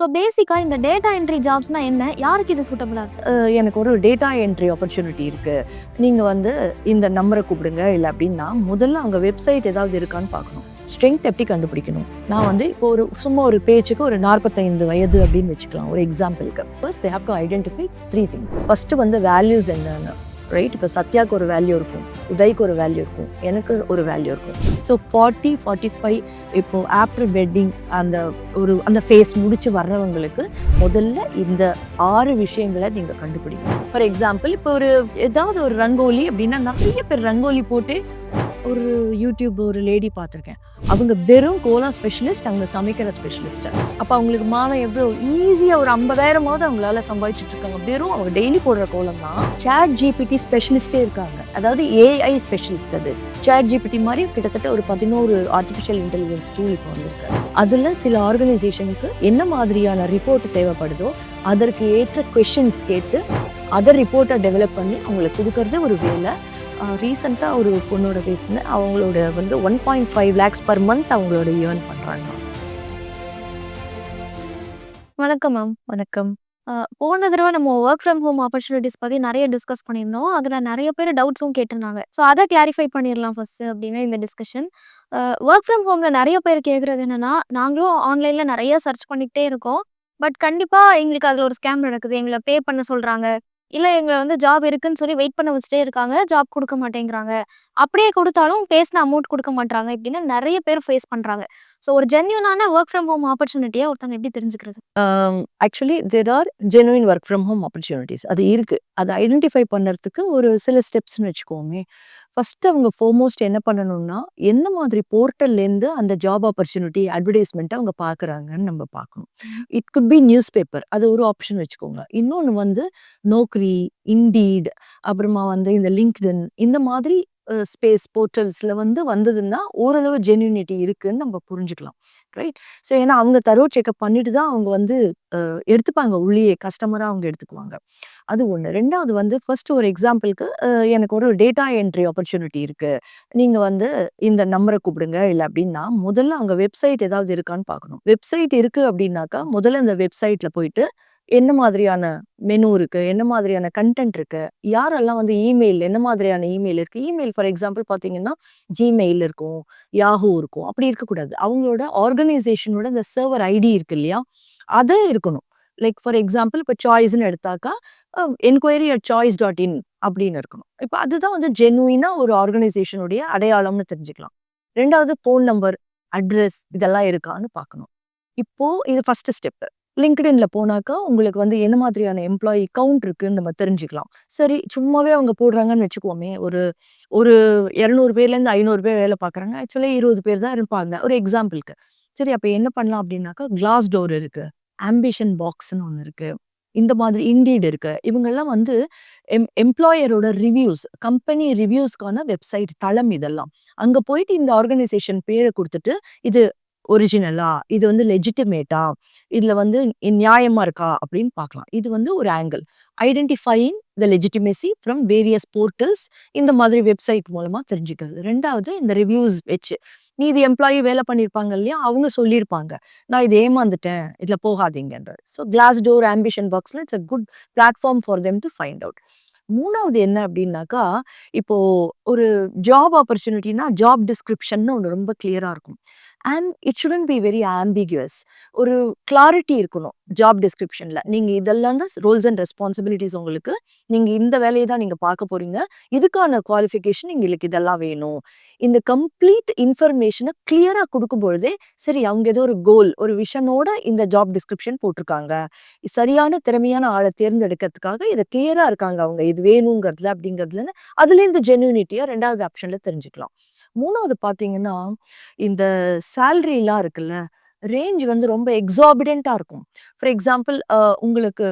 So பேசிக்காக இந்த data entry ஜாப்ஸ்னால் என்ன? யாருக்கு இது சூட்டபிளாக இருக்கு? எனக்கு ஒரு டேட்டா என்ட்ரி ஆப்பர்ச்சுனிட்டி இருக்குது நீங்கள் வந்து இந்த நம்பரை கூப்பிடுங்க. இல்லை அப்படின்னா முதல்ல அவங்க வெப்சைட் ஏதாவது இருக்கான்னு பார்க்கணும். ஸ்ட்ரென்த் எப்படி கண்டுபிடிக்கணும்? நான் வந்து இப்போ ஒரு சும்மா ஒரு பேச்சுக்கு ஒரு நாற்பத்தைந்து வயது அப்படின்னு வச்சுக்கலாம். ஒரு எக்ஸாம்பிளுக்கு first they have to identify three things first வந்து வேல்யூஸ் என்னென்னு. ரைட் இப்போ சத்யாவுக்கு ஒரு வேல்யூ இருக்கும். உதய்க்கு ஒரு வேல்யூ இருக்கும். எனக்கு ஒரு வேல்யூ இருக்கும். ஸோ ஃபார்ட்டி ஃபார்ட்டி ஃபைவ் இப்போ ஆஃப்டர் வெட்டிங் அந்த ஒரு அந்த ஃபேஸ் முடிச்சு வர்றவங்களுக்கு முதல்ல இந்த ஆறு விஷயங்களை நீங்கள் கண்டுபிடிக்கணும். ஃபார் எக்ஸாம்பிள் இப்போ ஒரு ஏதாவது ஒரு ரங்கோலி அப்படின்னா நிறைய பேர் ரங்கோலி போட்டு ஒரு யூடியூப் ஒரு லேடி பார்த்துருக்கேன். அவங்க வெறும் கோலம் ஸ்பெஷலிஸ்ட் அவங்க சமைக்கிற ஸ்பெஷலிஸ்ட் அப்போ அவங்களுக்கு மாதம் எவ்வளோ ஈஸியாக ஒரு ஐம்பதாயிரமாவது அவங்களால சம்பாதிச்சுட்டு இருக்காங்க வெறும் அவங்க டெய்லி போடுற கோலம் தான். சேட் ஜிபிடி ஸ்பெஷலிஸ்டே இருக்காங்க. அதாவது ஏஐ ஸ்பெஷலிஸ்ட் அது. சேட் ஜிபிடி மாதிரி கிட்டத்தட்ட ஒரு பதினோரு ஆர்டிஃபிஷியல் இன்டெலிஜென்ஸ் டூல் இப்போ வந்திருக்கு. அதில் சில ஆர்கனைசேஷனுக்கு என்ன மாதிரியான ரிப்போர்ட் தேவைப்படுதோ அதற்கு ஏற்ற கொஷின்ஸ் கேட்டு அதை ரிப்போர்ட்டை டெவலப் பண்ணி அவங்களுக்கு கொடுக்கறது ஒரு வேலை. ரீசெண்டாக ஒரு பொண்ணோட பேசினேன். அவங்களோட வந்து one point five lakhs per month அவங்களோட ஏர்ன் பண்ணுறாங்க வணக்கம் மேம் வணக்கம். போன தடவை நம்ம ஒர்க் ஃப்ரம் ஹோம் ஆப்பர்ச்சுனிட்டிஸ் பற்றி நிறைய டிஸ்கஸ் பண்ணியிருந்தோம். அதில் நிறைய பேர் டவுட்ஸும் கேட்டிருந்தாங்க. ஸோ அதை கிளாரிஃபை பண்ணிடலாம் ஃபஸ்ட்டு அப்படின்னு இந்த டிஸ்கஷன் ஒர்க் ஃப்ரம் ஹோமில் நிறைய பேர் கேட்குறது என்னென்னா நாங்களும் ஆன்லைனில் நிறைய சர்ச் பண்ணிக்கிட்டே இருக்கோம். பட் கண்டிப்பாக எங்களுக்கு அதில் ஒரு ஸ்கேம் நடக்குது. எங்களை பே பண்ண சொல்கிறாங்க இல்லை எங்களை வந்து ஜாப் இருக்குன்னு சொல்லி வெயிட் பண்ண வச்சுட்டே இருக்காங்க. ஜாப் கொடுக்க மாட்டேங்கிறாங்க. அப்படியே கொடுத்தாலும் பேசின அமௌண்ட் கொடுக்க மாட்டாங்க இப்படின்னு நிறைய பேர் ஃபேஸ் பண்ணுறாங்க ஸோ ஒரு ஜென்யூனான ஒர்க் ஃப்ரம் ஹோம் ஆப்பர்ச்சுனிட்டியை ஒருத்தவங்க எப்படி தெரிஞ்சுக்கிறது? Actually there are genuine work from home opportunities அது இருக்குது அதை ஐடென்டிஃபை பண்ணுறதுக்கு ஒரு சில ஸ்டெப்ஸ்னு வச்சுக்கோமே. ஃபர்ஸ்ட் அவங்க ஃபோர்மோஸ்ட் என்ன பண்ணணும்னா எந்த மாதிரி போர்ட்டல்லேருந்து அந்த ஜாப் ஆப்பர்ச்சுனிட்டி அட்வர்டைஸ்மெண்ட்டை அவங்க பார்க்குறாங்கன்னு நம்ம பார்க்கணும் it could be newspaper அது ஒரு ஆப்ஷன் வச்சுக்கோங்க. இன்னொன்று வந்து நோக்ரி இண்டீட் அப்புறமா வந்து இந்த லிங்க்டின் இந்த மாதிரி ஸ்பேஸ் போர்ட்டல்ஸில் வந்து வந்ததுன்னா ஓரளவு ஜென்யூனிட்டி இருக்குன்னு நம்ம புரிஞ்சுக்கலாம். ரைட் ஸோ ஏன்னா அவங்க தரோ செக்அப் பண்ணிட்டு தான் அவங்க வந்து எடுத்துப்பாங்க. உள்ளே கஸ்டமராக அவங்க எடுத்துக்குவாங்க. அது ஒன்று ரெண்டாவது வந்து ஃபர்ஸ்ட் ஒரு எக்ஸாம்பிளுக்கு எனக்கு ஒரு டேட்டா என்ட்ரி ஆப்பர்ச்சுனிட்டி இருக்கு. நீங்க வந்து இந்த நம்பரை கூப்பிடுங்க இல்லை அப்படின்னா முதல்ல அவங்க வெப்சைட் ஏதாவது இருக்கான்னு பார்க்கணும். வெப்சைட் இருக்கு அப்படின்னாக்கா முதல்ல இந்த வெப்சைட்ல போயிட்டு என்ன மாதிரியான மெனு இருக்கு? என்ன மாதிரியான கண்டென்ட் இருக்கு? யாரெல்லாம் வந்து இமெயில் என்ன மாதிரியான இமெயில் இருக்கு? இமெயில் ஃபார் எக்ஸாம்பிள் பார்த்தீங்கன்னா ஜிமெயில் இருக்கும் யாஹூ இருக்கும். அப்படி இருக்கக்கூடாது. அவங்களோட ஆர்கனைசேஷனோட இந்த சர்வர் ஐடி இருக்கு இல்லையா? அது இருக்கணும். லைக் ஃபார் எக்ஸாம்பிள் இப்போ சாய்ஸ்னு எடுத்தாக்கா enquiry at choice dot in அப்படின்னு இருக்கணும். இப்போ அதுதான் வந்து ஜெனுவினாக ஒரு ஆர்கனைசேஷனுடைய அடையாளம்னு தெரிஞ்சுக்கலாம். ரெண்டாவது ஃபோன் நம்பர் அட்ரஸ் இதெல்லாம் இருக்கான்னு பார்க்கணும். இப்போ இது ஃபர்ஸ்ட் ஸ்டெப்பு லிங்க்டின்ல போனாக்கா உங்களுக்கு வந்து என்ன மாதிரியான எம்ப்ளாயி கவுண்ட் இருக்குன்னு நம்ம தெரிஞ்சுக்கலாம். சரி சும்மாவே அவங்க போடுறாங்கன்னு வச்சுக்குவோமே ஒரு ஒரு இரநூறு பேர்லேருந்து ஐநூறு பேர் வேலை பார்க்குறாங்க. ஆக்சுவலி இருபது பேர் தான் இருப்பாங்க ஒரு எக்ஸாம்பிளுக்கு. சரி அப்போ என்ன பண்ணலாம் அப்படின்னாக்கா கிளாஸ் டோர் இருக்கு ஆம்பிஷன் பாக்ஸ்னு ஒன்று இருக்கு இந்த மாதிரி இண்டீட் இருக்கு. இவங்கெல்லாம் வந்து எம் எம்ப்ளாயரோட ரிவ்யூஸ் கம்பெனி ரிவ்யூஸ்க்கான வெப்சைட் தளம் இதெல்லாம். அங்க போயிட்டு இந்த ஆர்கனைசேஷன் பேரை கொடுத்துட்டு இது ஒரிஜினலா இது வந்து லெஜிட்டிமேட்டா இதுல வந்து நியாயமா இருக்கா? அப்படின்னு பார்க்கலாம். இது வந்து ஒரு angle identifying the legitimacy from various portals இந்த மாதிரி வெப்சைட் மூலமா தெரிஞ்சுக்கிறது. ரெண்டாவது இந்த ரிவ்யூஸ் வச்சு. நீ இது எம்ப்ளாயி வேலை பண்ணியிருப்பாங்க இல்லையா? அவங்க சொல்லியிருப்பாங்க. நான் இது ஏமாந்துட்டேன். இதுல போகாதீங்கன்ற ஸோ கிளாஸ் டோர் ஆம்பிஷன் பாக்ஸில் it's a good platform for them to find out மூணாவது என்ன அப்படின்னாக்கா இப்போ ஒரு ஜாப் ஆப்பர்ச்சுனிட்டினா ஜாப் டிஸ்கிரிப்ஷன் ஒன்று ரொம்ப கிளியரா இருக்கும். And it shouldn't be very ambiguous. ஒரு கிளாரிட்டி இருக்கணும் ஜாப் டிஸ்கிரிப்ஷனில் நீங்கள் இதெல்லாம் தான் ரோல்ஸ் அண்ட் ரெஸ்பான்சிபிலிட்டிஸ் உங்களுக்கு. நீங்கள் இந்த வேலையை தான் நீங்கள் பார்க்க போகிறீங்க இதுக்கான குவாலிஃபிகேஷன் எங்களுக்கு இதெல்லாம் வேணும். இந்த கம்ப்ளீட் இன்ஃபர்மேஷனை கிளியராக கொடுக்கும் பொழுதே சரி அவங்க ஏதோ ஒரு கோல் ஒரு விஷனோட இந்த ஜாப் டிஸ்கிரிப்ஷன் போட்டிருக்காங்க. சரியான திறமையான ஆளை தேர்ந்தெடுக்கிறதுக்காக இதை கிளியராக இருக்காங்க அவங்க. இது வேணுங்கிறதுல அப்படிங்கிறதுலன்னு அதுலேருந்து ஜென்யூனிட்டியாக ரெண்டாவது ஆப்ஷனில் தெரிஞ்சுக்கலாம். மூணாவது பார்த்தீங்கன்னா இந்த சேல்ரிலாம் இருக்குல்ல ரேஞ்ச் வந்து ரொம்ப எக்ஸாபிடென்ட்டா இருக்கும். ஃபார் எக்ஸாம்பிள் உங்களுக்கு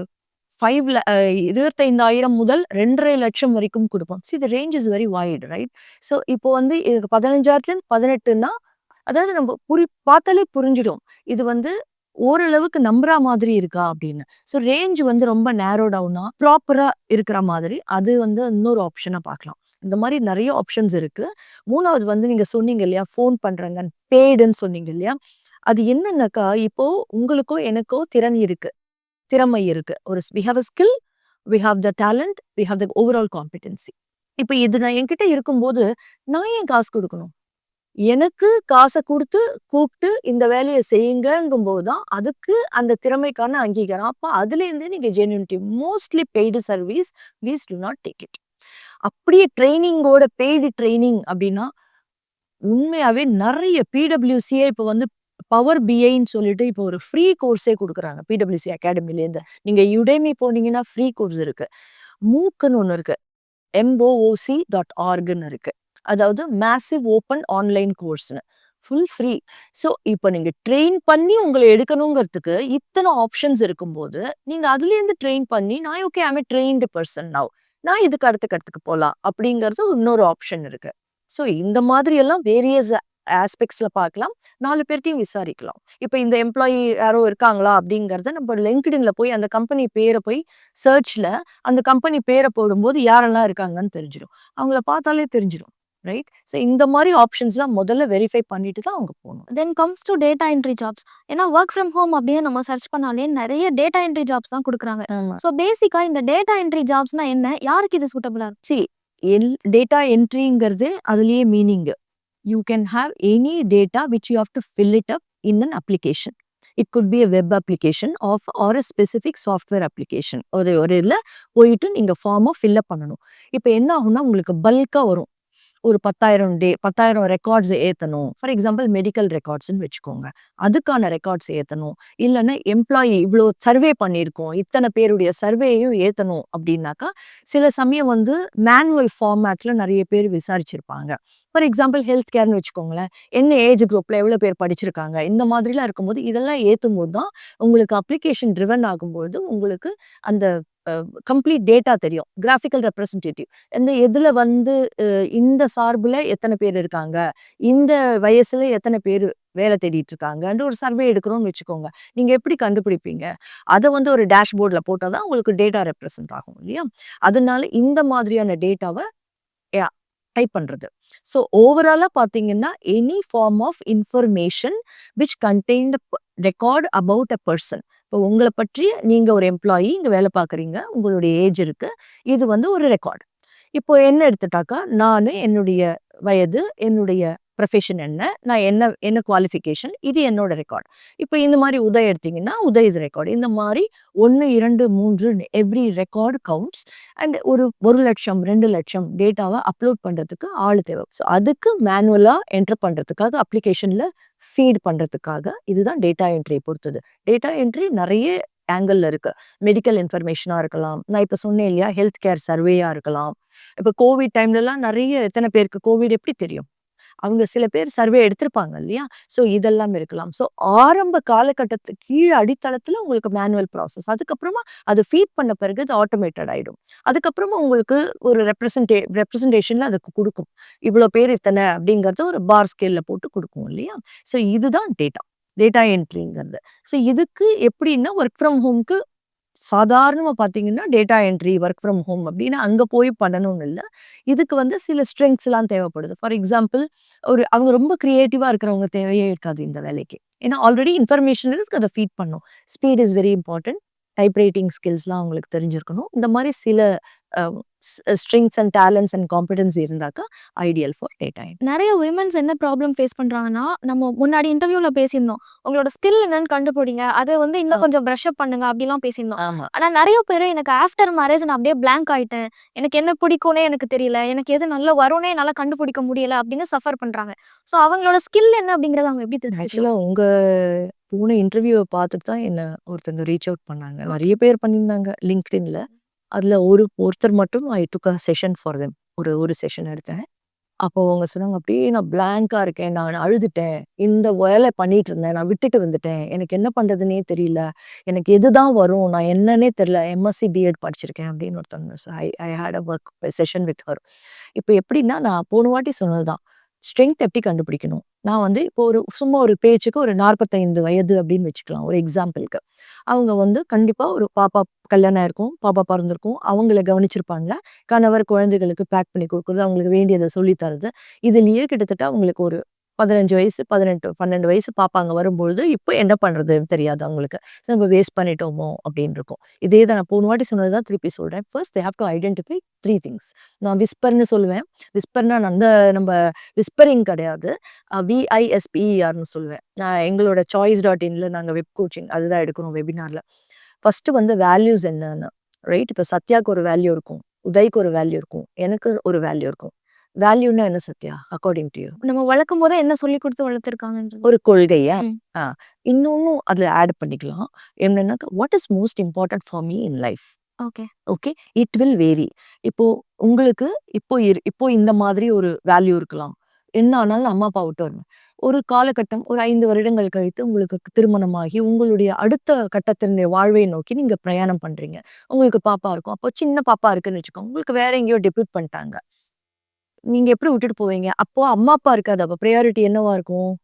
ஃபைவ் இருபத்தைந்தாயிரம் முதல் ரெண்டரை லட்சம் வரைக்கும் கொடுப்போம். See the range is very wide right so இப்போ வந்து பதினஞ்சாயிரத்துலேருந்து பதினெட்டுன்னா அதாவது நம்ம புரி பார்த்தாலே புரிஞ்சிடும். இது வந்து ஓரளவுக்கு நம்புற மாதிரி இருக்கா அப்படின்னு. ஸோ ரேஞ்ச் வந்து ரொம்ப நேரோ டவுனா ப்ராப்பராக இருக்கிற மாதிரி அது வந்து இன்னொரு ஆப்ஷனை பார்க்கலாம். இந்த மாதிரி நிறைய ஆப்ஷன்ஸ் இருக்கு மூணாவது வந்து நீங்க சொன்னீங்க இல்லையா ஃபோன் பண்றாங்க பேடுன்னு சொன்னீங்க இல்லையா அது என்னன்னாக்கா, இப்போ உங்களுக்கோ, எனக்கோ திறன் இருக்கு. திறமை இருக்கு. ஒரு we have a skill, we have the talent, we have the overall competency இப்போ இது நான் என்கிட்ட இருக்கும்போது, நான் ஏன் காசு கொடுக்கணும் எனக்கு காசை கொடுத்து கூப்பிட்டு இந்த வேலையை செய்யுங்கங்கும்போது தான், அதுக்கு அந்த திறமைக்கான அங்கீகாரம். அப்போ அதுலேருந்து நீங்கள் genuinity mostly paid service, we do not take it. அப்படியே ட்ரைனிங்கோட பெய்டு ட்ரைனிங் அப்படின்னா, உண்மையாவே நிறைய பிடபிள்யூசியே இப்போ வந்து பவர் பிஐன்னு சொல்லிட்டு இப்போ ஒரு ஃப்ரீ கோர்ஸே கொடுக்குறாங்க பிடபிள்யூசி அகாடமிலேருந்து. நீங்க யுடேமி போனீங்கன்னா ஃப்ரீ கோர்ஸ் இருக்கு. மூக்குன்னு ஒன்று இருக்கு. எம்ஓஓசி டாட் ஆர்க்ன்னு இருக்கு. அதாவது மேசிவ் ஓப்பன் ஆன்லைன் கோர்ஸ்னு ஃபுல் ஃப்ரீ. ஸோ, இப்போ நீங்கள் ட்ரெயின் பண்ணி உங்களை எடுக்கணுங்கிறதுக்கு இத்தனை ஆப்ஷன்ஸ் இருக்கும்போது, நீங்கள் அதுலேருந்து ட்ரெயின் பண்ணி, நான் okay I'm a trained person now. நான் இதுக்கு அடுத்த கட்டத்துக்கு போகலாம் அப்படிங்கிறது இன்னொரு ஆப்ஷன் இருக்கு. ஸோ, இந்த மாதிரி எல்லாம் வேரியஸ் ஆஸ்பெக்ட்ஸில் பார்க்கலாம். நாலு பேர்ட்டையும் விசாரிக்கலாம். இப்போ இந்த எம்ப்ளாயி யாரோ இருக்காங்களா? அப்படிங்கிறத நம்ம லிங்க்டின்ல போய் அந்த கம்பெனி பேரை போய் சர்ச்சில் அந்த கம்பெனி பேரை போடும்போது யாரெல்லாம் இருக்காங்கன்னு தெரிஞ்சிடும். அவங்கள பார்த்தாலே தெரிஞ்சிடும். ரைட்? ஸோ, இந்த மாரி ஆப்ஷன்ஸ்லாம் முதல்ல வெரிஃபை பண்ணிட்டு தான் அங்க போணும். Then comes to data entry jobs. ஏன்னா வொர்க் ஃப்ரம் ஹோம் அப்படின்னு நம்ம சர்ச் பண்ணாலே நெறைய டேட்டா என்ட்ரி ஜாப்ஸ் தான் குடுக்குறாங்க. ஸோ, பேசிக்கா இந்த டேட்டா என்ட்ரி ஜாப்ஸ்னா என்ன? யாருக்கு இது சூட்டபிளா இருக்கும்? சி எல் டேட்டா என்ட்ரிங்கிறது அதுலயே meaning. You can have any data which you have to fill it up in an application. It could be a web application of or a specific software application. ஒரு ஒரு இதுல போயிட்டு நீங்க ஃபார்ம fill up பண்ணணும். இப்ப என்ன ஆகும்னா, உங்களுக்கு பல்க்கா வரும். ஒரு 10,000 டே 10,000 ரெக்கார்ட்ஸ் ஏற்றணும் ஃபார் எக்ஸாம்பிள் மெடிக்கல் ரெக்கார்ட்ஸ்ன்னு வச்சுக்கோங்க. அதுக்கான ரெக்கார்ட்ஸ் ஏற்றணும் இல்லைன்னா எம்ப்ளாயி இவ்வளோ சர்வே பண்ணியிருக்கோம். இத்தனை பேருடைய சர்வேயும் ஏற்றணும் அப்படின்னாக்கா, சில சமயம் வந்து மேனுவல் ஃபார்மேட்ல நிறைய பேர் விசாரிச்சிருப்பாங்க. ஃபார் எக்ஸாம்பிள் ஹெல்த் கேர்னு வச்சுக்கோங்களேன். என்ன ஏஜ் குரூப்பில் எவ்வளோ பேர் படிச்சிருக்காங்க? இந்த மாதிரிலாம் இருக்கும்போது, இதெல்லாம் ஏத்தும்போது தான் உங்களுக்கு அப்ளிகேஷன் ட்ரிவன் ஆகும்போது உங்களுக்கு அந்த கம்ப்ளீட் டேட்டா தெரியும். Graphical representative. இந்த எதில் வந்து இந்த சார்பில் எத்தனை பேர் இருக்காங்க? இந்த வயசில் எத்தனை பேர் வேலை தேடிட்டு இருக்காங்கன்ற ஒரு சர்வே எடுக்கிறோம்னு வச்சுக்கோங்க. நீங்கள் எப்படி கண்டுபிடிப்பீங்க? அதை வந்து ஒரு டேஷ்போர்டில் போட்டால் தான் உங்களுக்கு டேட்டா ரெப்ரசன்ட் ஆகும் இல்லையா? அதனால இந்த மாதிரியான டேட்டாவை யா டைப் பண்ணுறது ஸோ, ஓவராலாக பார்த்தீங்கன்னா, any form of information which contained record about a person இப்போ உங்களை பற்றி நீங்கள் ஒரு எம்ப்ளாயி இங்கே வேலை பார்க்குறீங்க. உங்களுடைய ஏஜ் இருக்குது இது வந்து ஒரு ரெக்கார்ட். இப்போ என்ன எடுத்துட்டாக்கா, நான் என்னுடைய வயது, என்னுடைய ப்ரொஃபஷன் என்ன? நான் என்ன என்ன குவாலிஃபிகேஷன்? இது என்னோட ரெக்கார்ட். இப்போ இந்த மாதிரி உதய் எடுத்தீங்கன்னா, உதய் இது ரெக்கார்டு இந்த மாதிரி ஒன்று இரண்டு மூன்று எவ்ரி ரெக்கார்டு கவுண்ட்ஸ் அண்ட் ஒரு ஒரு லட்சம் ரெண்டு லட்சம் டேட்டாவை அப்லோட் பண்ணுறதுக்கு ஆள் தேவை. ஸோ, அதுக்கு மேனுவலாக என்டர் பண்ணுறதுக்காக அப்ளிகேஷனில் ஃபீட் பண்ணுறதுக்காக இதுதான் டேட்டா என்ட்ரியை பொறுத்தது. டேட்டா என்ட்ரி நிறைய ஆங்கிளில் இருக்கு. மெடிக்கல் இன்ஃபர்மேஷனாக இருக்கலாம். நான் இப்போ சொன்னேன் இல்லையா? ஹெல்த் கேர் சர்வேயாக இருக்கலாம். இப்போ கோவிட் டைம்லலாம் நிறைய எத்தனை பேருக்கு கோவிட் எப்படி தெரியும்? அவங்க சில பேர் சர்வே எடுத்திருப்பாங்க இல்லையா? ஸோ, இதெல்லாம் இருக்கலாம். ஸோ, ஆரம்ப காலகட்டத்து கீழ் அடித்தளத்துல உங்களுக்கு மேனுவல் ப்ராசஸ். அதுக்கப்புறமா அது ஃபீட் பண்ண பிறகு அது ஆட்டோமேட்டட் ஆகிடும் அதுக்கப்புறமா உங்களுக்கு ஒரு ரெப்ரசன்டே ரெப்ரசன்டேஷனில் அதுக்கு கொடுக்கும் இவ்வளோ பேர் இத்தனை அப்படிங்கிறத ஒரு பார் ஸ்கேல்ல போட்டு கொடுக்கும் இல்லையா? ஸோ, இதுதான் டேட்டா. டேட்டா என்ட்ரிங்கிறது. ஸோ, இதுக்கு எப்படின்னா ஒர்க் ஃப்ரம் ஹோம்க்கு சாதாரணமாக பார்த்தீங்கன்னா, data entry, work from home அப்படின்னு அங்கே போய் பண்ணணும்னு இல்லை இதுக்கு வந்து சில ஸ்ட்ரெங்க்ஸ்லாம் தேவைப்படுது. ஃபார் எக்ஸாம்பிள் ஒரு அவங்க ரொம்ப க்ரியேட்டிவாக இருக்கிறவங்க தேவையே இருக்காது இந்த வேலைக்கு. ஏன்னா ஆல்ரெடி இன்ஃபர்மேஷன் இருக்கு. அதை ஃபீட் பண்ணும். Speed is very important. Type writing ஸ்கில்ஸ்லாம் அவங்களுக்கு தெரிஞ்சிருக்கணும். இந்த மாதிரி சில அ ஸ் strengths and talents and competency இருந்தாக்கா ஐடியல் ஃபார் டேட்டா. நெறைய விமென்ஸ் என்ன ப்ராப்ளம் ஃபேஸ் பண்றாங்கன்னா, நம்ம முன்னாடி இன்டர்வியூல பேசியிருந்தோம். உங்களோட ஸ்கில் என்னன்னு கண்டுபிடிங்க. அத வந்து. இன்னும் கொஞ்சம் பிரஷ் அப் பண்ணுங்க அப்படிலாம் பேசியிருந்தோம். ஆமா. ஆனா நெறைய பேரு எனக்கு ஆஃப்டர் மேரேஜ் நான் அப்படியே பிளாங்க் ஆயிட்டேன். எனக்கு என்ன பிடிக்கும்னே எனக்கு தெரியல. எனக்கு எது நல்லா வரும்னே என்னால கண்டுபிடிக்க முடியல அப்படின்னு சஃபர் பண்றாங்க. ஸோ, அவங்களோட ஸ்கில் என்ன அப்படிங்கிறத அவங்க எப்படி தெரிஞ்சுக்கலாம்? ஆக்சுவலா உங்க போன இன்டர்வியூவ பார்த்துட்டு தான் என்ன ஒருத்தங்க ரீச் அவுட் பண்ணாங்க. நெறைய பேர் பண்ணியிருந்தாங்க லிங்க்டின்ல. அதில் ஒரு ஒருத்தர் மட்டும் I took a session for them. ஒரு ஒரு செஷன் எடுத்தேன். அப்போ அவங்க சொன்னாங்க, "அப்படியே நான் பிளாங்காக இருக்கேன். நான் அழுதுட்டேன். இந்த வேலை பண்ணிட்டு இருந்தேன். நான் விட்டுட்டு வந்துட்டேன். எனக்கு என்ன பண்ணுறதுனே தெரியல. எனக்கு எது தான் வரும்? நான் என்னன்னே தெரியல. எம்எஸ்சி, பிஎட் படிச்சிருக்கேன்." அப்படின்னு ஒருத்தவங்க I I had a work session with her. இப்போ எப்படின்னா, நான் போன வாட்டி சொன்னது தான். ஸ்ட்ரென்த் எப்படி கண்டுபிடிக்கணும்? நான் வந்து இப்போ ஒரு சும்மா ஒரு பேச்சுக்கு ஒரு 45 வயது அப்படின்னு வச்சுக்கலாம். ஒரு எக்ஸாம்பிளுக்கு அவங்க வந்து கண்டிப்பாக ஒரு பாப்பா கல்யாணம் ஆயிருக்கும். பாப்பா பிறந்திருக்கும் அவங்கள கவனிச்சிருப்பாங்க. கணவர் குழந்தைகளுக்கு பேக் பண்ணி கொடுக்குறது அவங்களுக்கு வேண்டியதை சொல்லி தர்றது. இதுலயே கிட்டத்தட்ட அவங்களுக்கு ஒரு பதினஞ்சு வயசு பதினெட்டு பன்னெண்டு வயசு பார்ப்பாங்க வரும்பொழுது இப்போ என்ன பண்ணுறதுன்னு தெரியாது அவங்களுக்கு. So, நம்ம வேஸ்ட் பண்ணிட்டோமோ அப்படின்னு இருக்கும். இதே தான் நான் போன வாட்டி சொன்னது தான் திருப்பி சொல்கிறேன் first they have to identify three things நான் விஸ்பர்னு சொல்லுவேன். விஸ்பர்னா அந்த நம்ம விஸ்பரிங் கிடையாது. விஐஎஸ்பிஇஆர்னு சொல்லுவேன். நான் எங்களோட சாய்ஸ் டாட் இன்ல நாங்கள் வெப் கோச்சிங் அதுதான் எடுக்கிறோம் வெபினாரில் ஃபர்ஸ்ட் வந்து வேல்யூஸ் என்னன்னு. ரைட் இப்போ சத்யாக்கு ஒரு வேல்யூ இருக்கும். உதய்க்கு ஒரு வேல்யூ இருக்கும். எனக்கு ஒரு வேல்யூ இருக்கும். வேல்யூன்னா என்ன சத்யா? அக்கார்டிங் டு யூ நம்ம வளர்க்கும் போதே என்ன சொல்லி கொடுத்து வளர்த்துருக்காங்கன்றது. ஒரு கொள்கையா ம். ஆ இன்னொன்னும் அதுல ஆட் பண்ணிக்கலாம். என்னன்னா what is most important for me in life okay. Okay it will vary இப்போ உங்களுக்கு இப்போ இப்போ இந்த மாதிரி ஒரு வேல்யூ இருக்கலாம். என்ன ஆனாலும் அம்மா அப்பா விட்டு வரணும். ஒரு காலகட்டம் ஒரு ஐந்து வருடங்கள் கழித்து உங்களுக்கு திருமணமாகி உங்களுடைய அடுத்த கட்டத்தினுடைய வாழ்வை நோக்கி நீங்க பிரயாணம் பண்றீங்க. உங்களுக்கு பாப்பா இருக்கும். அப்போ சின்ன பாப்பா இருக்குன்னு வச்சுக்கோங்க. உங்களுக்கு வேற எங்கேயோ டெபியூட் பண்ணிட்டாங்க. நீங்க எப்படி விட்டுட்டு போவீங்க? அப்போ அம்மா அப்பா இருக்காது. அப்போ ப்ரையாரிட்டி என்னவா இருக்கும்?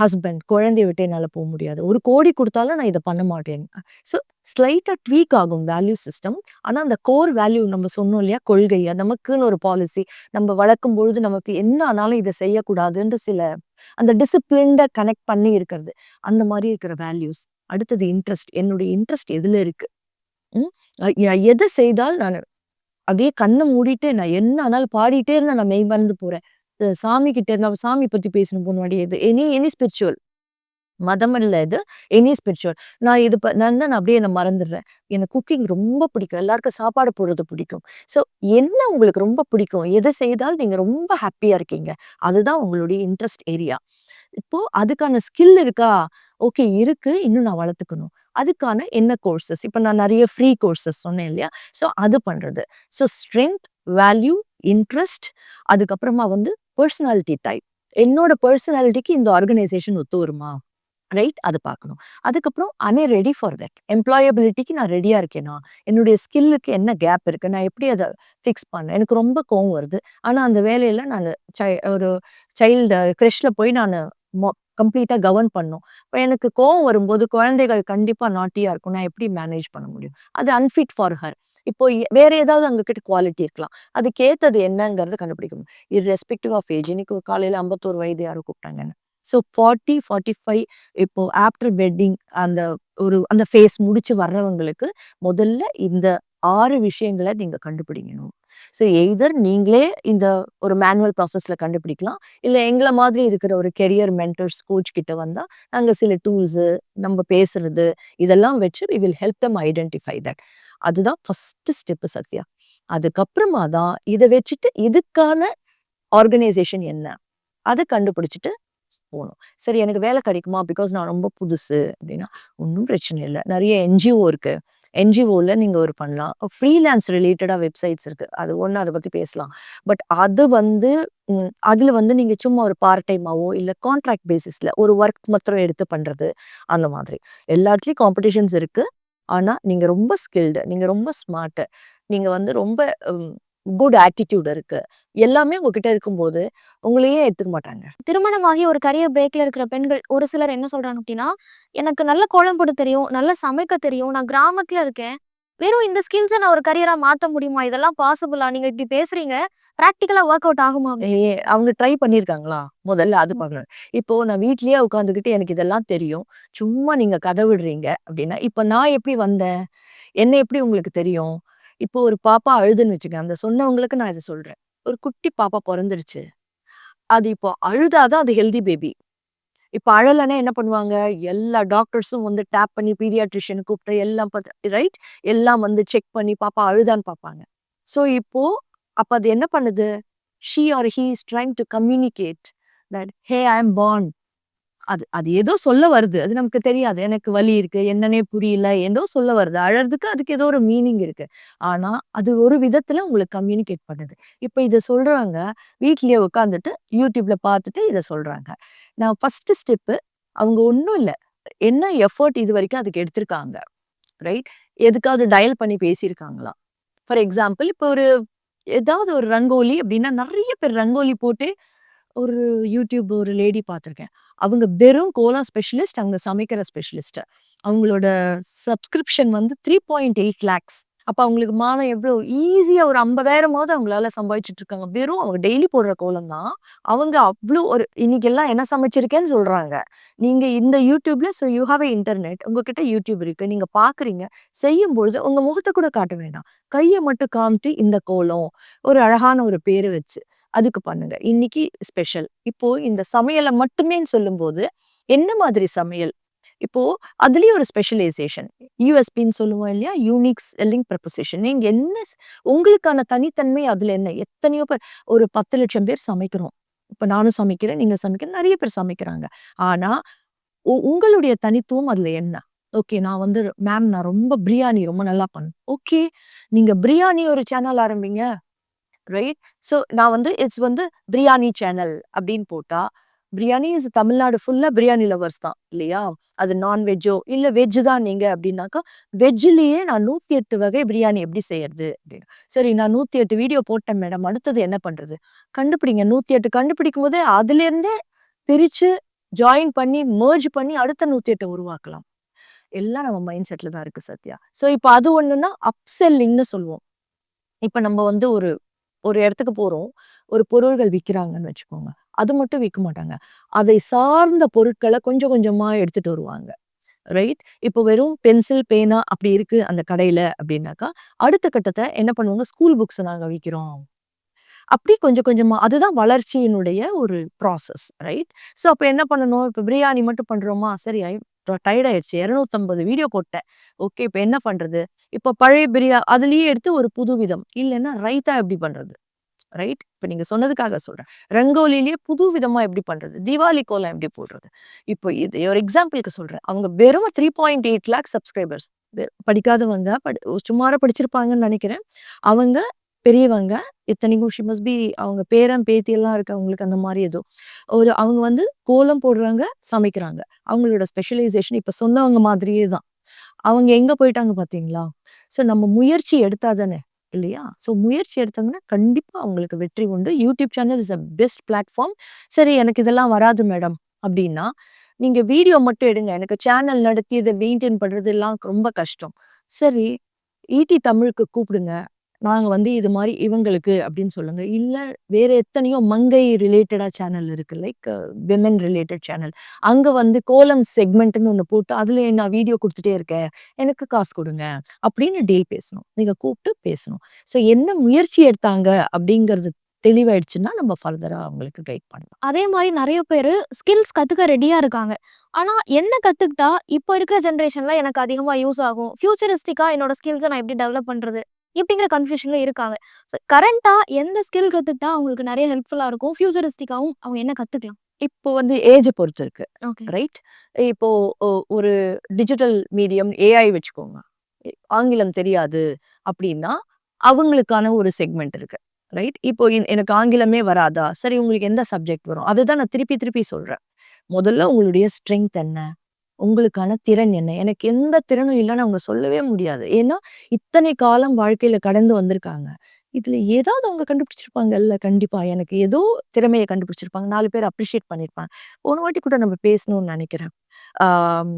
ஹஸ்பண்ட் குழந்தைய விட்டு என்னால போக முடியாது. ஒரு கோடி கொடுத்தாலும் நான் இதை பண்ண மாட்டேன். ஸோ ஸ்லைட்டா ட்வீக் ஆகும் வேல்யூ சிஸ்டம் ஆனா அந்த கோர் வேல்யூ நம்ம சொன்னோம் இல்லையா? கொள்கை. நமக்குன்னு ஒரு பாலிசி நம்ம வளர்க்கும் பொழுது நமக்கு என்ன ஆனாலும் இதை செய்யக்கூடாதுன்ற சில அந்த டிசிப்ளின்ட கனெக்ட் பண்ணி இருக்கிறது. அந்த மாதிரி இருக்கிற வேல்யூஸ் அடுத்தது இன்ட்ரெஸ்ட் என்னுடைய இன்ட்ரெஸ்ட் எதுல இருக்கு? ம்? அ- நான் எதை செய்தால் நான் அப்படியே கண்ணை மூடிட்டு நான் என்ன ஆனாலும் பாடிட்டே இருந்தா நான் மெய் மறந்து போறேன். சாமி கிட்ட இருந்தா சாமி பத்தி பேசணும் போனவாடி இது எனி எனி ஸ்பிரிச்சுவல் மதம் இல்லை இது எனி ஸ்பிரிச்சுவல் நான் இது நான் தான் நான் அப்படியே நான் மறந்துடுறேன். எனக்கு குக்கிங் ரொம்ப பிடிக்கும். எல்லாருக்கும் சாப்பாடு போடுறது பிடிக்கும். ஸோ என்ன உங்களுக்கு ரொம்ப பிடிக்கும்? எதை செய்தால் நீங்க ரொம்ப ஹாப்பியா இருக்கீங்க. அதுதான் உங்களுடைய இன்ட்ரெஸ்ட் ஏரியா இப்போ அதுக்கான ஸ்கில் இருக்கா? ஓகே இருக்கு. இன்னும் நான் வளர்த்துக்கணும். அதுக்கான என்ன கோர்சஸ் இப்போ நான் நிறைய ஃப்ரீ கோர்சஸ் சொன்னேன் இல்லையா? ஸோ அது பண்றது. ஸோ ஸ்ட்ரென்த் வேல்யூ இன்ட்ரெஸ்ட் அதுக்கப்புறமா வந்து பர்சனாலிட்டி டைப் என்னோட பர்சனாலிட்டிக்கு இந்த ஆர்கனைசேஷன் ஒத்து வருமா? ரைட் அது பார்க்கணும். அதுக்கப்புறம் I may ready for that எம்ப்ளாயபிலிட்டிக்கு நான் ரெடியா இருக்கேனா? என்னுடைய ஸ்கில்லுக்கு என்ன கேப் இருக்கு? நான் எப்படி அதை ஃபிக்ஸ் பண்ணேன் எனக்கு ரொம்ப கோவம் வருது. ஆனா அந்த வேலையில நான் ஒரு சைல்டு கிரெஷ்ல போய் நான் கம்ப்ளீட்டா கவர்ன் பண்ணும். இப்போ எனக்கு கோவம் வரும்போது குழந்தைகள் கண்டிப்பா நாட்டியா இருக்கும் நான் எப்படி மேனேஜ் பண்ண முடியும்? அது அன்ஃபிட் ஃபார் ஹர் இப்போ வேற ஏதாவது அங்க கிட்ட குவாலிட்டி இருக்கலாம். அதுக்கு ஏத்தது என்னங்கிறது கண்டுபிடிக்கணும். இர்ரெஸ்பெக்டிவ் ஆஃப் ஏஜ் இன்னைக்கு காலையில் காலையில ஐம்பத்தோரு வயது யாரும் கூப்பிட்டாங்கன்னு ஸோ ஃபார்ட்டி ஃபார்ட்டி ஃபைவ் இப்போ ஆஃப்டர் வெட்டிங் அந்த ஒரு அந்த ஃபேஸ் முடிச்சு வர்றவங்களுக்கு முதல்ல இந்த ஆறு விஷயங்களை நீங்க கண்டுபிடிக்கணும். ஸோ எய்தர் நீங்களே இந்த ஒரு மேனுவல் ப்ராசஸ்ல கண்டுபிடிக்கலாம். இல்ல எங்களை மாதிரி இருக்கிற ஒரு கெரியர் மென்டர்ஸ் கோச் கிட்ட வந்தா நாங்க சில டூல்ஸ் நம்ம பேசுறது இதெல்லாம் வச்சு we will help them identify that அதுதான் ஃபஸ்ட்டு ஸ்டெப் சத்யா. அதுக்கப்புறமா தான் இதை வச்சுட்டு இதுக்கான ஆர்கனைசேஷன் என்ன? அதை கண்டுபிடிச்சிட்டு போகணும் சரி எனக்கு வேலை கிடைக்குமா? பிகாஸ் நான் ரொம்ப புதுசு அப்படின்னா ஒன்றும் பிரச்சனை இல்லை. நிறைய என்ஜிஓ இருக்கு. என்ஜிஓவில் நீங்கள் ஒரு பண்ணலாம். ஃப்ரீலான்ஸ் ரிலேட்டடாக வெப்சைட்ஸ் இருக்குது அது ஒன்று அதை பற்றி பேசலாம். பட் அது வந்து அதில் வந்து நீங்கள் சும்மா ஒரு பார்ட் டைமாவோ இல்லை கான்ட்ராக்ட் பேசிஸில் ஒரு ஒர்க் மாத்திரம் எடுத்து பண்ணுறது அந்த மாதிரி. எல்லா இடத்துலயும் காம்படிஷன்ஸ் இருக்குது ஆனால் நீங்கள் ரொம்ப ஸ்கில்டு நீங்கள் ரொம்ப ஸ்மார்ட்டு நீங்கள் வந்து ரொம்ப குட் ஆட்டிடியூட் இருக்கு. எல்லாமே உங்ககிட்ட இருக்கும்போது உங்களையே எடுத்துக்க மாட்டாங்க. திருமணமாகி ஒரு கரியர் பிரேக்ல இருக்கிற பெண்கள் ஒரு சிலர் என்ன சொல்றாங்க அப்படின்னா எனக்கு நல்ல கோலம் போட தெரியும் நல்ல சமைக்க தெரியும் நான் கிராமத்துல இருக்கேன் வெறும் இந்த ஸ்கில்ஸை நான் ஒரு கரியரா மாத்த முடியுமா? இதெல்லாம் பாசிபிளா நீங்க இப்படி பேசுறீங்க பிராக்டிக்கலா ஒர்க் அவுட் ஆகுமா அவங்க ட்ரை பண்ணியிருக்காங்களா முதல்ல அது பார்க்கணும் இப்போ நான் வீட்லயே உட்காந்துக்கிட்டு எனக்கு இதெல்லாம் தெரியும். சும்மா நீங்க கதை விடுறீங்க அப்படின்னா இப்போ நான் எப்படி வந்தேன்? என்ன எப்படி உங்களுக்கு தெரியும்? இப்போ ஒரு பாப்பா அழுதுன்னு வச்சுக்க அந்த சொன்னவங்களுக்கு நான் இதை சொல்றேன். ஒரு குட்டி பாப்பா பிறந்துருச்சு. அது இப்போ அழுதாதான் அது ஹெல்தி பேபி இப்போ அழலைன்னா என்ன பண்ணுவாங்க? எல்லா டாக்டர்ஸும் வந்து டேப் பண்ணி பீடியாட்ரிஷியன் கூப்பிட்டு எல்லாம் பார்த்து ரைட் எல்லாம் வந்து செக் பண்ணி பாப்பா அழுதான்னு பார்ப்பாங்க. ஸோ இப்போ அப்போ அது என்ன பண்ணுது? She or he is trying to communicate that hey I am born அது அது ஏதோ சொல்ல வருது. அது நமக்கு தெரியாது. எனக்கு வலி இருக்கு என்னன்னே புரியல ஏதோ சொல்ல வருது. அழறதுக்கு அதுக்கு ஏதோ ஒரு மீனிங் இருக்கு. ஆனா அது ஒரு விதத்துல உங்களுக்கு கம்யூனிகேட் பண்ணுது. இப்ப இதை சொல்றவங்க வீட்லயே உட்காந்துட்டு யூடியூப்ல பார்த்துட்டு இதை சொல்றாங்க. நான் ஃபர்ஸ்ட் ஸ்டெப்பு அவங்க ஒன்றும் இல்லை. என்ன எஃபர்ட் இது வரைக்கும் அதுக்கு எடுத்திருக்காங்க? ரைட் எதுக்காவது டயல் பண்ணி பேசியிருக்காங்களா ஃபார் எக்ஸாம்பிள் இப்போ ஒரு ஏதாவது ஒரு ரங்கோலி அப்படின்னா நிறைய பேர் ரங்கோலி போட்டு ஒரு யூடியூப் ஒரு லேடி பார்த்துருக்கேன் அவங்க வெறும் கோலா ஸ்பெஷலிஸ்ட் அவங்க சமைக்கிற ஸ்பெஷலிஸ்ட் அவங்களோட சப்ஸ்கிரிப்ஷன் வந்து த்ரீ பாயிண்ட் எயிட் லேக்ஸ் அப்போ அவங்களுக்கு மாதம் எவ்வளோ ஈஸியாக ஒரு 50,000மாவது அவங்களால சம்பாதிச்சுட்டு இருக்காங்க. வெறும் அவங்க டெய்லி போடுற கோலம் தான். அவங்க அவ்வளோ ஒரு இன்னைக்கு எல்லாம் என்ன சமைச்சிருக்கேன்னு சொல்றாங்க. நீங்க இந்த யூடியூப்ல so you have a internet. உங்ககிட்ட யூடியூப் இருக்கு. நீங்க பார்க்குறீங்க. செய்யும்பொழுது உங்க முகத்தை கூட காட்ட வேண்டாம். கையை மட்டும் காமிட்டு இந்த கோலம், ஒரு அழகான ஒரு பேரு வச்சு, அதுக்கு பண்ணுங்க. இன்னைக்கு ஸ்பெஷல். இப்போ இந்த சமையலை மட்டுமேன்னு சொல்லும்போது, என்ன மாதிரி சமையல்? இப்போ அதுலயும் ஒரு ஸ்பெஷலைசேஷன். யூஎஸ்பின்னு சொல்லுவோம் இல்லையா? யூனிக் செல்லிங் ப்ரப்போசிஷன் நீங்க என்ன உங்களுக்கான தனித்தன்மை அதுல என்ன? எத்தனையோ பேர் ஒரு பத்து லட்சம் பேர் சமைக்கிறோம். இப்ப நானும் சமைக்கிறேன், நீங்க சமைக்கிறேன். நிறைய பேர் சமைக்கிறாங்க. ஆனா, உ உங்களுடைய தனித்துவம் அதுல என்ன? ஓகே நான் வந்து மேம் நான் ரொம்ப பிரியாணி ரொம்ப நல்லா பண்ணேன் ஓகே. நீங்க பிரியாணி ஒரு சேனல் ஆரம்பிங்க. ரைட்? ஸோ நான் வந்து இட்ஸ் வந்து பிரியாணி சேனல் அப்படின்னு போட்டால் பிரியாணி இஸ் தமிழ்நாடு ஃபுல்லாக பிரியாணி லவர்ஸ் தான் இல்லையா? அது நான்வெஜ்ஜோ இல்லை வெஜ் தான் நீங்கள் அப்படின்னாக்கா, வெஜ்ஜிலேயே நான் 108 வகை பிரியாணி எப்படி செய்யறது? அப்படின்னு. சரி நான் 108 வீடியோ போட்டேன் மேடம். அடுத்தது என்ன பண்ணுறது கண்டுபிடிங்க. 108 கண்டுபிடிக்கும்போதே அதுலேருந்தே பிரித்து ஜாயின் பண்ணி, மெர்ஜ் பண்ணி அடுத்த 108 உருவாக்கலாம். எல்லாம் நம்ம மைண்ட் செட்டில் தான் இருக்குது சத்யா. ஸோ இப்போ அது ஒன்றுன்னா அப்செல்லிங்னு சொல்லுவோம். இப்போ நம்ம வந்து ஒரு ஒரு இடத்துக்கு போறோம். ஒரு பொருள்கள் விக்கிறாங்கன்னு வச்சுக்கோங்க. அது மட்டும் விக்க மாட்டாங்க. அதை சார்ந்த பொருட்களை கொஞ்சம் கொஞ்சமா எடுத்துட்டு வருவாங்க. ரைட்? இப்போ வெறும் பென்சில், பேனா அப்படி இருக்கு அந்த கடையில அப்படின்னாக்கா, அடுத்த கட்டத்தை என்ன பண்ணுவாங்க? ஸ்கூல் புக்ஸ் நாங்கள் விற்கிறோம் அப்படி கொஞ்சம் கொஞ்சமா அதுதான் வளர்ச்சியினுடைய ஒரு ப்ராசஸ். ரைட்? ஸோ அப்போ என்ன பண்ணணும்? இப்போ பிரியாணி மட்டும் பண்றோமா? சரி டயர்ட் ஆயிடுச்சு. 250 வீடியோ போட்டேன். ஓகே இப்போ என்ன பண்றது? இப்போ பழைய பிரியா அதுலயே எடுத்து ஒரு புது விதம். இல்லன்னா ரைத்தா எப்படி பண்றது? ரைட்? இப்ப நீங்க சொன்னதுக்காக சொல்றேன். ரங்கோலிலேயே புது விதமா எப்படி பண்றது? தீபாவளி கோலம் எப்படி போடுறது? இப்போ இது ஒரு எக்ஸாம்பிள்க்கு சொல்றேன். அவங்க வெறும் 3.8 லேக் சப்ஸ்கிரைபர்ஸ். படிக்காதவங்க, படி சுமாரா படிச்சிருப்பாங்கன்னு நினைக்கிறேன் அவங்க பெரியவங்க. இத்தனைக்கும் ஷி மஸ்ட் பி அவங்க பேரன், பேத்தி எல்லாம் இருக்கு அவங்களுக்கு அந்த மாதிரி ஏதோ. ஒரு அவங்க வந்து கோலம் போடுறாங்க, சமைக்கிறாங்க. அவங்களோட ஸ்பெஷலைசேஷன் இப்போ சொன்னவங்க மாதிரியே தான். அவங்க எங்கே போயிட்டாங்க பார்த்தீங்களா? ஸோ நம்ம முயற்சி எடுத்தா தானே இல்லையா? ஸோ முயற்சி எடுத்தாங்கன்னா கண்டிப்பாக அவங்களுக்கு வெற்றி உண்டு. YouTube channel is a best platform. சரி எனக்கு இதெல்லாம் வராது மேடம் அப்படின்னா, நீங்கள் வீடியோ மட்டும் எடுங்க. எனக்கு சேனல் நடத்தி மெயின்டைன் மெயின்டெயின் பண்றதெல்லாம் ரொம்ப கஷ்டம். சரி, ஈடி தமிழுக்கு கூப்பிடுங்க. நாங்கள் வந்து இது மாதிரி இவங்களுக்கு அப்படின்னு சொல்லுங்கள் இல்லை வேறு எத்தனையோ மங்கை ரிலேட்டடாக சேனல் இருக்குது லைக் விமென் ரிலேட்டட் சேனல். அங்கே வந்து கோலம் செக்மெண்ட்னு ஒன்று போட்டு, அதில் நான் வீடியோ கொடுத்துட்டே இருக்கேன். எனக்கு காசு கொடுங்க அப்படின்னு டீல் பேசணும். நீங்கள் கூப்பிட்டு பேசணும். ஸோ என்ன முயற்சி எடுத்தாங்க அப்படிங்கிறது தெளிவாயிடுச்சுன்னா, நம்ம ஃபர்தராக அவங்களுக்கு கைட் பண்ணலாம். அதே மாதிரி நிறைய பேர் ஸ்கில்ஸ் கற்றுக்க ரெடியாக இருக்காங்க. ஆனால் என்ன கற்றுக்கிட்டா இப்போ இருக்கிற ஜென்ரேஷனில் எனக்கு அதிகமாக யூஸ் ஆகும்? ஃபியூச்சரிஸ்டிக்காக என்னோட ஸ்கில்ஸை நான் எப்படி டெவலப் பண்ணுறது இப்படிங்கிற கன்ஃப்யூஷன்ல இருக்காங்க. கரண்ட்டா எந்த ஸ்கில் கத்துக்கிட்டா அவங்களுக்கு நெறைய ஹெல்ப்ஃபுல்லா இருக்கும்? ஃபியூச்சரிஸ்டிக்காவும் அவங்க என்ன கத்துக்கலாம்? இப்போ வந்து ஏஜ பொறுத்து இருக்கு. ரைட்? இப்போ ஒரு டிஜிட்டல் மீடியம் ஏஐ வச்சுக்கோங்க. ஆங்கிலம் தெரியாது அப்படின்னா, அவங்களுக்கான ஒரு செக்மெண்ட் இருக்கு. ரைட்? இப்போ என் எனக்கு ஆங்கிலமே வராதா? சரி உங்களுக்கு எந்த சப்ஜெக்ட் வரும்? அதுதான் நான் திருப்பி திருப்பி சொல்றேன். முதல்ல உங்களுடைய ஸ்ட்ரெங்த் என்ன? உங்களுக்கான திறன் என்ன? எனக்கு எந்த திறனும் இல்லைன்னு அவங்க சொல்லவே முடியாது. ஏன்னா, இத்தனை காலம் வாழ்க்கையில கடந்து வந்திருக்காங்க. இதுல ஏதாவது அவங்க கண்டுபிடிச்சிருப்பாங்கல்ல கண்டிப்பா. எனக்கு ஏதோ திறமையை கண்டுபிடிச்சிருப்பாங்க. நாலு பேர் அப்ரிஷியேட் பண்ணியிருப்பாங்க. போன வாட்டி கூட நம்ம பேசணும்னு நினைக்கிறேன் ஆம்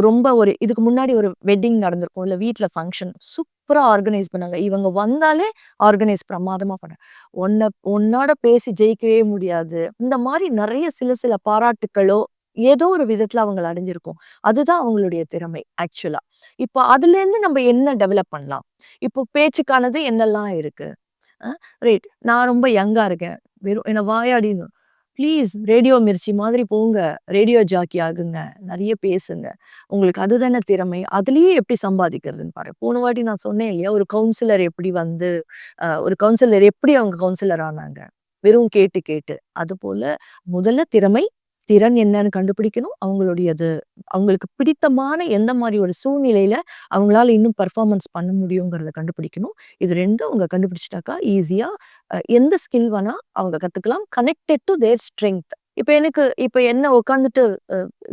ரொம்ப ஒரு இதுக்கு முன்னாடி ஒரு வெட்டிங் நடந்திருக்கும். இல்ல வீட்டில் ஃபங்க்ஷன் சூப்பரா ஆர்கனைஸ் பண்ணாங்க. இவங்க வந்தாலே ஆர்கனைஸ் பிரமாதமா பண்ண உன்ன உன்னோட பேசி ஜெயிக்கவே முடியாது. இந்த மாதிரி நிறைய சில சில பாராட்டுக்களோ, ஏதோ ஒரு விதத்துல அவங்களை அடைஞ்சிருக்கும். அதுதான் அவங்களுடைய திறமை ஆக்சுவலா. இப்போ அதுலேருந்து நம்ம என்ன டெவலப் பண்ணலாம்? இப்போ பேச்சுக்கானது என்னெல்லாம் இருக்கு? ரைட். நான் ரொம்ப யங்கா இருக்கேன். வெறும் என்ன வாயாடின்னு ப்ளீஸ் ரேடியோ மிர்ச்சி மாதிரி போங்க. ரேடியோ ஜாக்கி ஆகுங்க. நிறைய பேசுங்க. உங்களுக்கு அதுதானே திறமை. அதுலேயே எப்படி சம்பாதிக்கிறதுன்னு பாருங்க. போன வாட்டி நான் சொன்னேன் இல்லையா? ஒரு கவுன்சிலர் எப்படி வந்து ஒரு கவுன்சிலர் எப்படி அவங்க கவுன்சிலர் ஆனாங்க? வெறும் கேட்டு கேட்டு. அது போல முதல்ல திறமை, திறன் என்னன்னு கண்டுபிடிக்கணும். அவங்களுடையது அவங்களுக்கு பிடித்தமான எந்த மாதிரி ஒரு சூழ்நிலையில அவங்களால இன்னும் பர்ஃபார்மன்ஸ் பண்ண முடியுங்கிறத கண்டுபிடிக்கணும். இது ரெண்டும் அவங்க கண்டுபிடிச்சிட்டாக்கா ஈஸியா எந்த ஸ்கில் வேணா அவங்க கத்துக்கலாம். கனெக்டட் டு தேர் ஸ்ட்ரென்த் இப்ப எனக்கு இப்ப என்ன உட்காந்துட்டு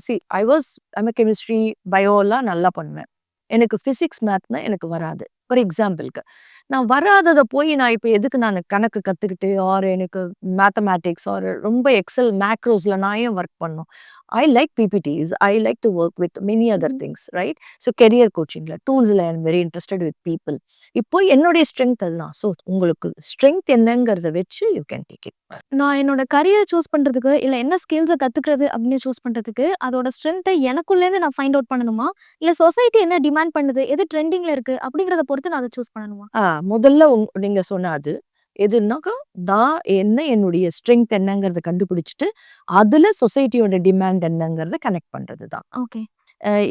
see I was I chemistry, பயோலாம் நல்லா பண்ணுவேன். எனக்கு பிசிக்ஸ், மேத்னா எனக்கு வராது. ஒரு எக்ஸாம்பிளுக்கு. நான் வராததை போய் நான் இப்போ எதுக்கு நான் கணக்கு கற்றுக்கிட்டு ஆர் எனக்கு மேத்தமேட்டிக்ஸ் ஆர் ரொம்ப எக்ஸல் மேக்ரோஸில் நான் ஏன் ஒர்க் பண்ணணும்? I like PPTs I like to work with many other things right so career கோச்சிங்கில் டூல்ஸில் I am very interested with people இப்போ என்னுடைய ஸ்ட்ரென்த் அதுதான் ஸோ உங்களுக்கு ஸ்ட்ரென்த் என்னங்கிறத வச்சு யூ கேன் டேக் இட் நான் என்னோட கரியர் சூஸ் பண்றதுக்கு இல்ல என்ன ஸ்கில்ஸை கத்துக்கிறது அப்படின்னு சூஸ் பண்றதுக்கு அதோட ஸ்ட்ரென்த்தை எனக்குள்ளேருந்து நான் ஃபைண்ட் அவுட் பண்ணணுமா? இல்ல சொசைட்டி என்ன டிமாண்ட் பண்ணுது? எது ட்ரெண்டிங்ல இருக்கு? அப்படிங்கறத பொறுத்து நான் அதை சூஸ் பண்ணணுமா? ஆ முதல்ல நீங்க சொன்ன அது. எதுனாக்கா நான் என்ன என்னுடைய ஸ்ட்ரென்த் என்னங்கிறத கண்டுபிடிச்சிட்டு அதுல சொசைட்டியோட டிமாண்ட் என்னங்கிறத கனெக்ட் பண்றது தான் ஓகே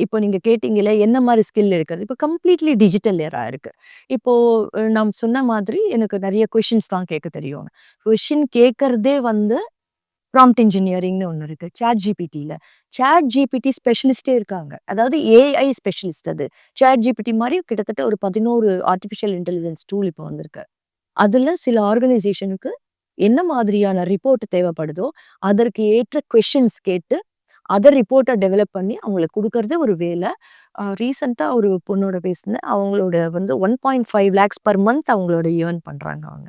இப்போ நீங்க கேட்டீங்களே என்ன மாதிரி ஸ்கில் இருக்கிறது? இப்போ கம்ப்ளீட்லி டிஜிட்டல் ஏரா இருக்கு. இப்போ அஹ் நாம் சொன்ன மாதிரி எனக்கு நிறைய கொஷின்ஸ் தான் கேட்க தெரியும். கொஷின் கேட்கறதே வந்து ப்ராம்ப்ட் இன்ஜினியரிங்னு ஒன்று இருக்குது சேட் ஜிபிடியில் சேட் ஜிபிடி ஸ்பெஷலிஸ்டே இருக்காங்க. அதாவது ஏஐ ஸ்பெஷலிஸ்ட் அது. சேட் ஜிபிடி மாதிரி கிட்டத்தட்ட ஒரு பதினோரு ஆர்டிஃபிஷியல் இன்டெலிஜென்ஸ் டூல் இப்போ வந்திருக்கு. அதில் சில ஆர்கனைசேஷனுக்கு என்ன மாதிரியான ரிப்போர்ட் தேவைப்படுதோ அதற்கு ஏற்ற கொஷின்ஸ் கேட்டு அதை ரிப்போர்ட்டை டெவலப் பண்ணி அவங்களுக்கு கொடுக்கறது ஒரு வேலை. ரீசெண்டாக ஒரு பொண்ணோட பேசினேன். அவங்களோட வந்து one point five lakhs per month அவங்களோட ஏர்ன் பண்ணுறாங்க அவங்க.